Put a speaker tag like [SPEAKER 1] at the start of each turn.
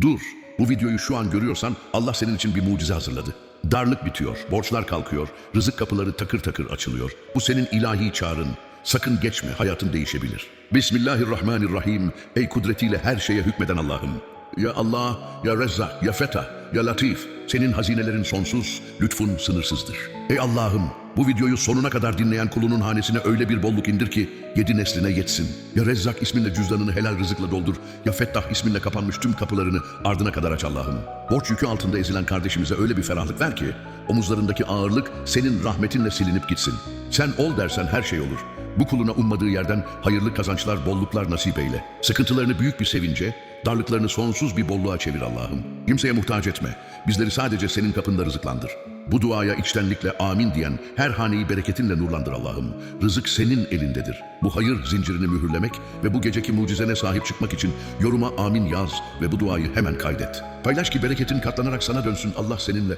[SPEAKER 1] Dur, bu videoyu şu an görüyorsan Allah senin için bir mucize hazırladı. Darlık bitiyor, borçlar kalkıyor, rızık kapıları takır takır açılıyor. Bu senin ilahi çağrın. Sakın geçme, hayatın değişebilir. Bismillahirrahmanirrahim. Ey kudretiyle her şeye hükmeden Allah'ım. Ya Allah, ya Rezzak, ya Fetah, ya Latif. Senin hazinelerin sonsuz, lütfun sınırsızdır. Ey Allah'ım, bu videoyu sonuna kadar dinleyen kulunun hanesine öyle bir bolluk indir ki yedi nesline yetsin. Ya Rezzak isminle cüzdanını helal rızıkla doldur. Ya Fettah isminle kapanmış tüm kapılarını ardına kadar aç Allah'ım. Borç yükü altında ezilen kardeşimize öyle bir ferahlık ver ki omuzlarındaki ağırlık senin rahmetinle silinip gitsin. Sen ol dersen her şey olur. Bu kuluna ummadığı yerden hayırlı kazançlar, bolluklar nasip eyle. Sıkıntılarını büyük bir sevince, darlıklarını sonsuz bir bolluğa çevir Allah'ım. Kimseye muhtaç etme. Bizleri sadece senin kapında rızıklandır. Bu duaya içtenlikle amin diyen her haneyi bereketinle nurlandır Allah'ım. Rızık senin elindedir. Bu hayır zincirini mühürlemek ve bu geceki mucizene sahip çıkmak için yoruma amin yaz ve bu duayı hemen kaydet. Paylaş ki bereketin katlanarak sana dönsün Allah seninle.